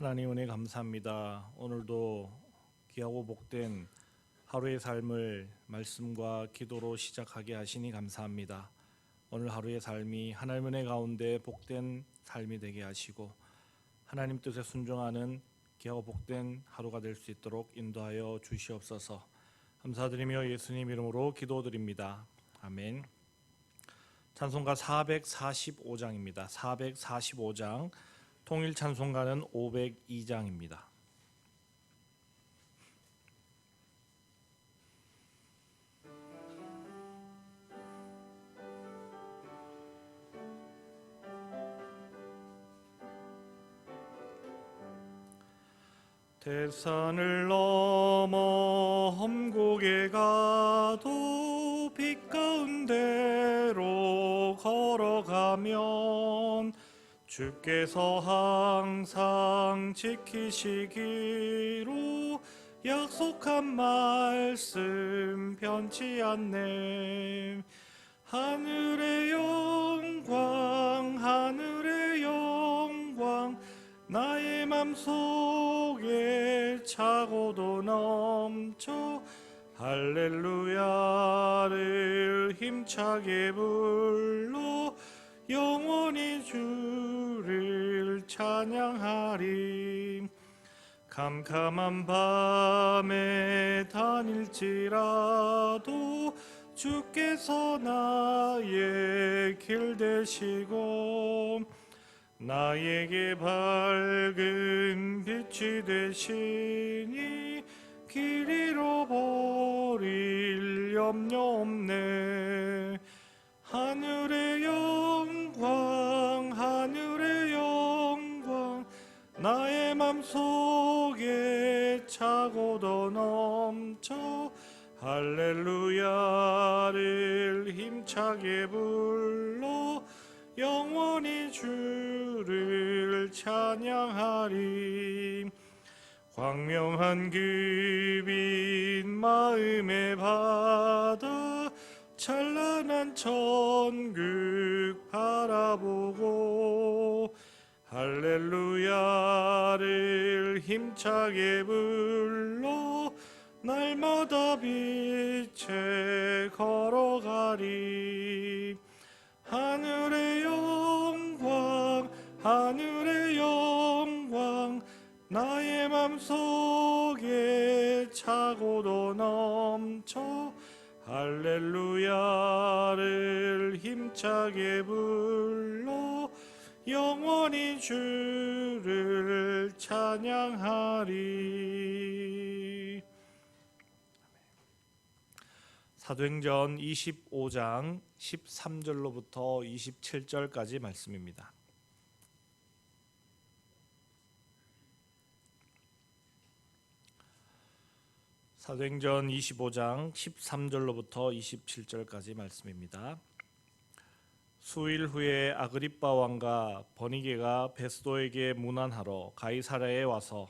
하나님 은혜 감사합니다. 오늘도 귀하고 복된 하루의 삶을 말씀과 기도로 시작하게 하시니 감사합니다. 오늘 하루의 삶이 하나님 은혜 가운데 복된 삶이 되게 하시고 하나님 뜻에 순종하는 귀하고 복된 하루가 될 수 있도록 인도하여 주시옵소서. 감사드리며 예수님 이름으로 기도드립니다. 아멘. 찬송가 445장입니다. 445장 통일 찬송가는 502장입니다. 대산을 넘어 험곡에 가도 빛 가운데로 걸어가면 주께서 항상 지키시기로 약속한 말씀 변치 않네. 하늘의 영광 하늘의 영광 나의 맘속에 차고도 넘쳐 할렐루야를 힘차게 불러 영원히 주를 찬양하리 캄캄한 밤에 다닐지라도 주께서 나의 길 되시고 나에게 밝은 빛이 되시니 길 잃어버릴 염려 없네 맘속에 차고도 넘쳐 할렐루야를 힘차게 불러 영원히 주를 찬양하리. 광명한 그빛 마음에 받아 찬란한 천국 바라보고 할렐루야를 힘차게 불러 날마다 빛에 걸어가리. 하늘의 영광 하늘의 영광 나의 맘속에 차고도 넘쳐 할렐루야를 힘차게 불러 영원히 주를 찬양하리 사도행전 25장 13절로부터 27절까지 말씀입니다. 사도행전 25장 13절로부터 27절까지 말씀입니다. 수일 후에 아그리빠 왕과 버니게가 베스도에게 문안하러 가이사랴에 와서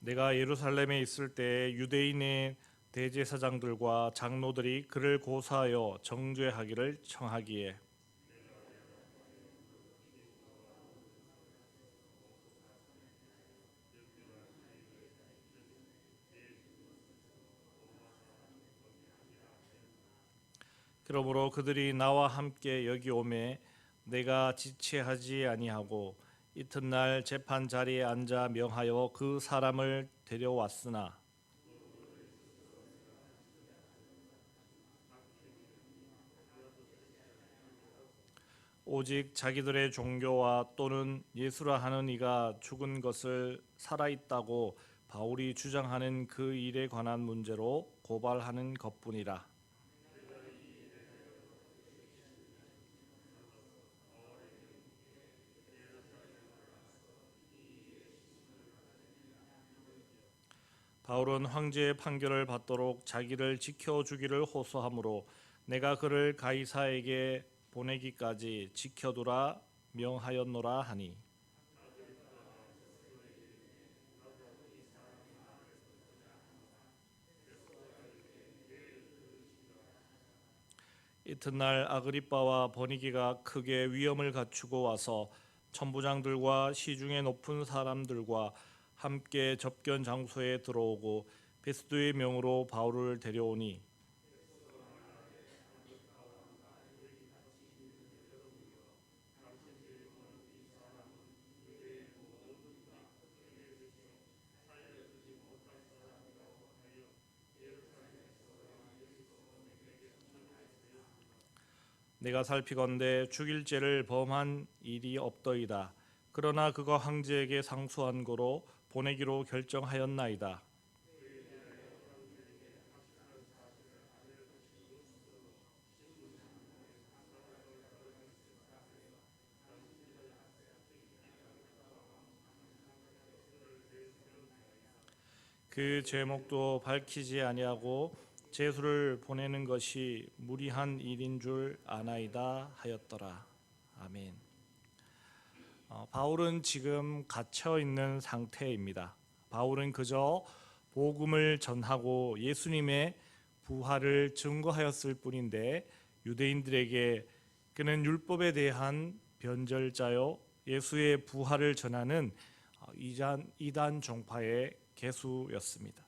내가 예루살렘에 있을 때 유대인의 대제사장들과 장로들이 그를 고사하여 정죄하기를 청하기에 그러므로 그들이 나와 함께 여기 오매 내가 지체하지 아니하고 이튿날 재판 자리에 앉아 명하여 그 사람을 데려왔으나 오직 자기들의 종교와 또는 예수라 하는 이가 죽은 것을 살아 있다고 바울이 주장하는 그 일에 관한 문제로 고발하는 것뿐이라. 바울은 황제의 판결을 받도록 자기를 지켜주기를 호소하므로 내가 그를 가이사에게 보내기까지 지켜두라 명하였노라 하니. 이튿날 아그리빠와 버니게가 크게 위험을 갖추고 와서 천부장들과 시중에 높은 사람들과 함께 접견 장소에 들어오고 베스도의 명으로 바울을 데려오니 내가 살피건대 죽일 죄를 범한 일이 없더이다. 그러나 그가 황제에게 상소한 거로 보내기로 결정하였나이다. 그 제목도 밝히지 아니하고 제수를 보내는 것이 무리한 일인 줄 아나이다 하였더라. 아멘. 어, 바울은 지금 갇혀 있는 상태입니다. 바울은 그저 복음을 전하고 예수님의 부활을 증거하였을 뿐인데 유대인들에게 그는 율법에 대한 변절자요 예수의 부활을 전하는 어, 이단, 이단 종파의 개수였습니다.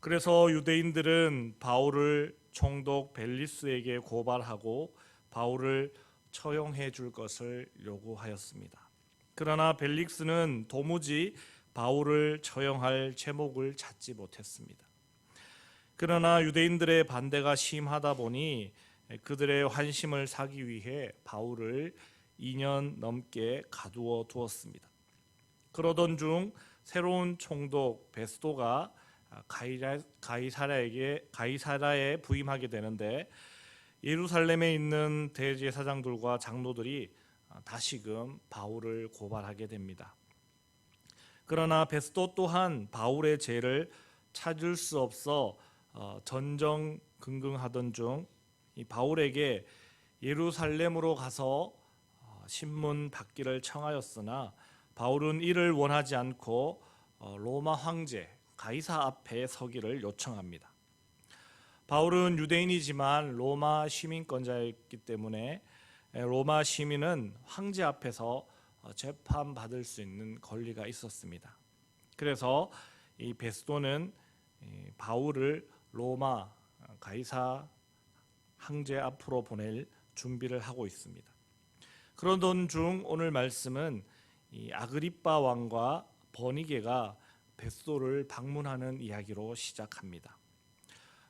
그래서 유대인들은 바울을 총독 벨리스에게 고발하고 바울을 처형해 줄 것을 요구하였습니다. 그러나 벨릭스는 도무지 바울을 처형할 제목을 찾지 못했습니다. 그러나 유대인들의 반대가 심하다 보니 그들의 환심을 사기 위해 바울을 2년 넘게 가두어 두었습니다. 그러던 중 새로운 총독 베스도가 가이사라에게 가이사라에 부임하게 되는데 예루살렘에 있는 대제사장들과 장로들이 다시금 바울을 고발하게 됩니다. 그러나 베스도 또한 바울의 죄를 찾을 수 없어 어, 전정긍긍하던 중 바울에게 예루살렘으로 가서 어, 신문 받기를 청하였으나 바울은 이를 원하지 않고 어, 로마 황제 가이사 앞에 서기를 요청합니다. 바울은 유대인이지만 로마 시민권자였기 때문에 로마 시민은 황제 앞에서 재판 받을 수 있는 권리가 있었습니다. 그래서 이 베스도는 바울을 로마 가이사 황제 앞으로 보낼 준비를 하고 있습니다. 그러던 중 오늘 말씀은 아그리빠 왕과 버니게가 베스도를 방문하는 이야기로 시작합니다.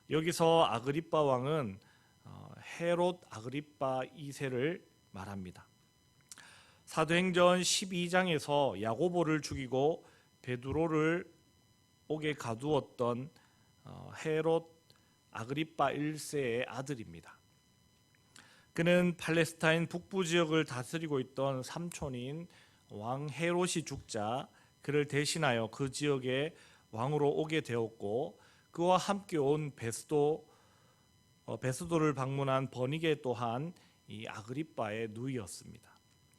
여기서 아그리빠 왕은 어, 헤롯 아그리빠 2세를 말합니다. 사도행전 12장에서 야고보를 죽이고 베드로를 옥에 가두었던 어, 헤롯 아그리빠 1세의 아들입니다. 그는 팔레스타인 북부 지역을 다스리고 있던 삼촌인 왕 헤롯이 죽자 그를 대신하여 그 지역에 왕으로 오게 되었고 그와 함께 온 베스도 어, 베스도를 방문한 버니게 또한 이 아그리빠의 누이였습니다.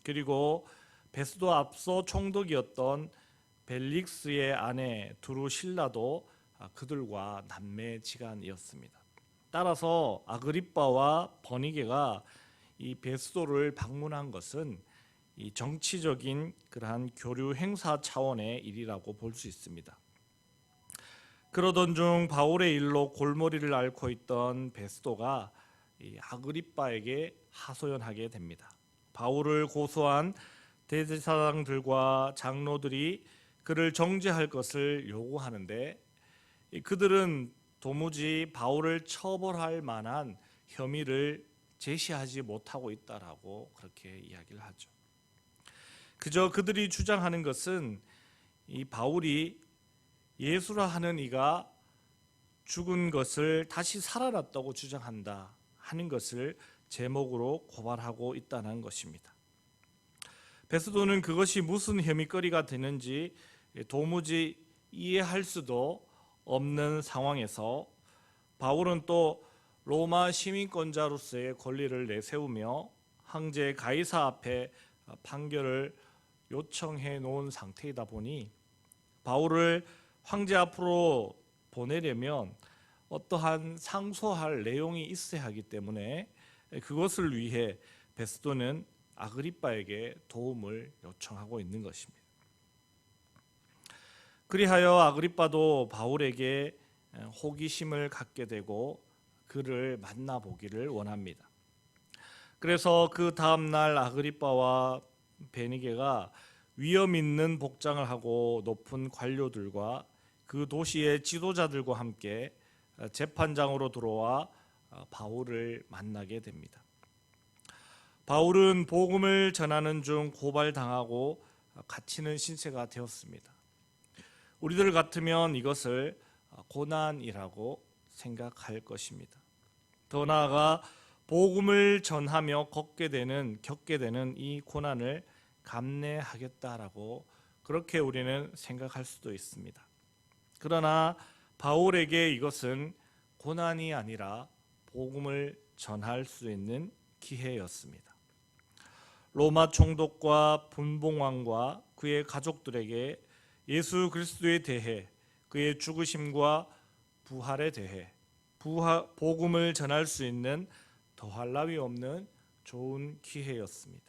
그리고 베스도 앞서 총독이었던 벨릭스의 아내 두루실라도 아, 그들과 남매지간이었습니다. 따라서 아그리빠와 버니게가 이 베스도를 방문한 것은 이 정치적인 그러한 교류 행사 차원의 일이라고 볼 수 있습니다. 그러던 중 바울의 일로 골머리를 앓고 있던 베스도가 아그리빠에게 하소연하게 됩니다. 바울을 고소한 대제사장들과 장로들이 그를 정죄할 것을 요구하는데 그들은 도무지 바울을 처벌할 만한 혐의를 제시하지 못하고 있다라고 그렇게 이야기를 하죠. 그저 그들이 주장하는 것은 이 바울이 예수라 하는 이가 죽은 것을 다시 살아났다고 주장한다 하는 것을 제목으로 고발하고 있다는 것입니다. 베스도는 그것이 무슨 혐의거리가 되는지 도무지 이해할 수도 없는 상황에서 바울은 또 로마 시민권자로서의 권리를 내세우며 황제 가이사 앞에 판결을 요청해 놓은 상태이다 보니 바울을 황제 앞으로 보내려면 어떠한 상소할 내용이 있어야 하기 때문에 그것을 위해 베스도는 아그리빠에게 도움을 요청하고 있는 것입니다. 그리하여 아그리빠도 바울에게 호기심을 갖게 되고 그를 만나 보기를 원합니다. 그래서 그 다음 날 아그리빠와 베니게가 위험 있는 복장을 하고 높은 관료들과 그 도시의 지도자들과 함께 재판장으로 들어와 바울을 만나게 됩니다. 바울은 복음을 전하는 중 고발당하고 갇히는 신세가 되었습니다. 우리들 같으면 이것을 고난이라고 생각할 것입니다. 더 나아가 복음을 전하며 걷게 되는 겪게 되는 이 고난을 감내하겠다라고 그렇게 우리는 생각할 수도 있습니다. 그러나 바울에게 이것은 고난이 아니라 복음을 전할 수 있는 기회였습니다. 로마 총독과 분봉왕과 그의 가족들에게 예수 그리스도에 대해 그의 죽으심과 부활에 대해 부하, 복음을 전할 수 있는 더할 나위 없는 좋은 기회였습니다.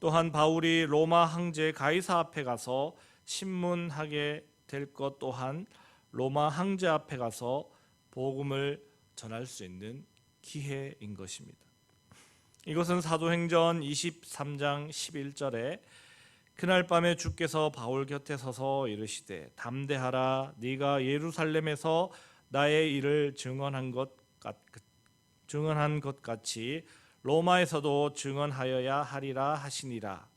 또한 바울이 로마 황제 가이사 앞에 가서 신문하게 될 것 또한 로마 황제 앞에 가서 복음을 전할 수 있는 기회인 것입니다. 이것은 사도행전 23장 11절에 그날 밤에 주께서 바울 곁에 서서 이르시되 담대하라 네가 예루살렘에서 나의 일을 증언한 것 같, 증언한 것 같이 로마에서도 증언하여야 하리라 하시니라.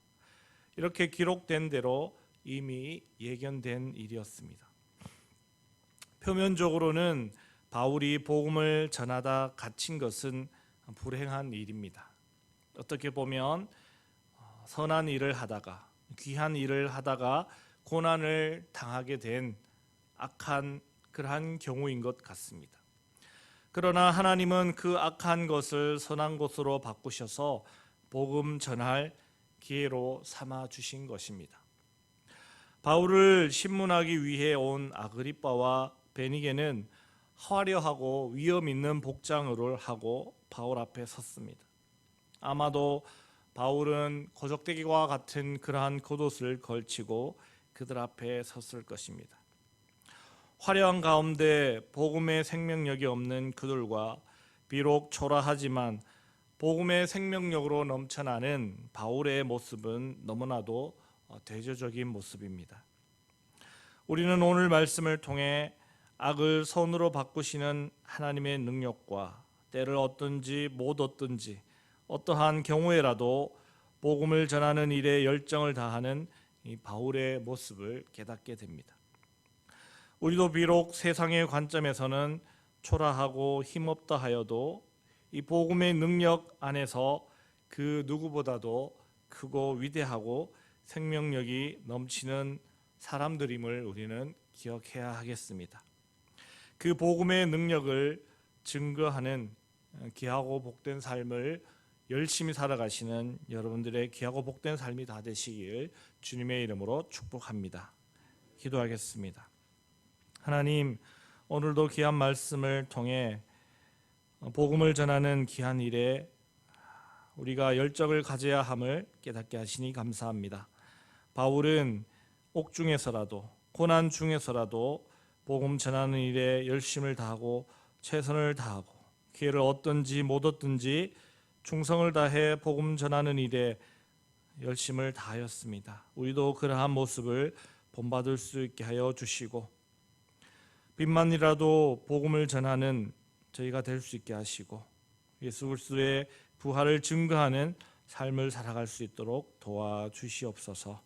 이렇게 기록된 대로 이미 예견된 일이었습니다. 표면적으로는 바울이 복음을 전하다 갇힌 것은 불행한 일입니다. 어떻게 보면 선한 일을 하다가 귀한 일을 하다가 고난을 당하게 된 악한 그러한 경우인 것 같습니다. 그러나 하나님은 그 악한 것을 선한 것으로 바꾸셔서 복음 전할 기회로 삼아 주신 것입니다. 바울을 신문하기 위해 온 아그리빠와 베니게는 화려하고 위험 있는 복장을 하고 바울 앞에 섰습니다. 아마도 바울은 거적대기와 같은 그러한 겉옷을 걸치고 그들 앞에 섰을 것입니다. 화려한 가운데 복음의 생명력이 없는 그들과 비록 초라하지만 복음의 생명력으로 넘쳐나는 바울의 모습은 너무나도 대조적인 모습입니다. 우리는 오늘 말씀을 통해 악을 선으로 바꾸시는 하나님의 능력과 때를 얻든지 못 얻든지 어떠한 경우에라도 복음을 전하는 일에 열정을 다하는 이 바울의 모습을 깨닫게 됩니다. 우리도 비록 세상의 관점에서는 초라하고 힘없다 하여도 이 복음의 능력 안에서 그 누구보다도 크고 위대하고 생명력이 넘치는 사람들임을 우리는 기억해야 하겠습니다. 그 복음의 능력을 증거하는 귀하고 복된 삶을 열심히 살아가시는 여러분들의 귀하고 복된 삶이 다 되시길 주님의 이름으로 축복합니다. 기도하겠습니다. 하나님, 오늘도 귀한 말씀을 통해 복음을 전하는 귀한 일에 우리가 열정을 가져야 함을 깨닫게 하시니 감사합니다. 바울은 옥중에서라도 고난 중에서라도 복음 전하는 일에 열심을 다하고 최선을 다하고 기회를 얻든지 못 얻든지 충성을 다해 복음 전하는 일에 열심을 다하였습니다. 우리도 그러한 모습을 본받을 수 있게 하여 주시고 빛만이라도 복음을 전하는 저희가 될 수 있게 하시고 예수 그리스도의 부활을 증거하는 삶을 살아갈 수 있도록 도와주시옵소서.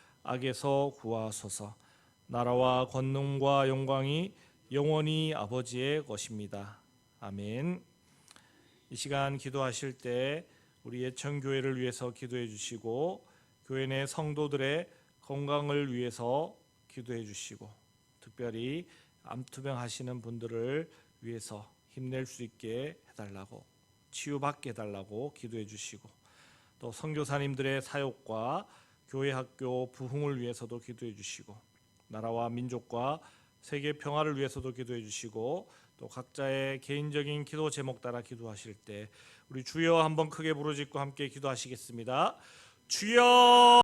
악에서 구하소서. 나라와 권능과 영광이 영원히 아버지의 것입니다. 아멘. 이 시간 기도하실 때 우리 예천 교회를 위해서 기도해 주시고 교회 내 성도들의 건강을 위해서 기도해 주시고 특별히 암투병 하시는 분들을 위해서 힘낼 수 있게 해달라고 치유받게 해달라고 기도해 주시고 또 선교사님들의 사역과 교회 학교 부흥을 위해서도 기도해 주시고 나라와 민족과 세계 평화를 위해서도 기도해 주시고 또 각자의 개인적인 기도 제목 따라 기도하실 때 우리 주여 한번 크게 부르짖고 함께 기도하시겠습니다. 주여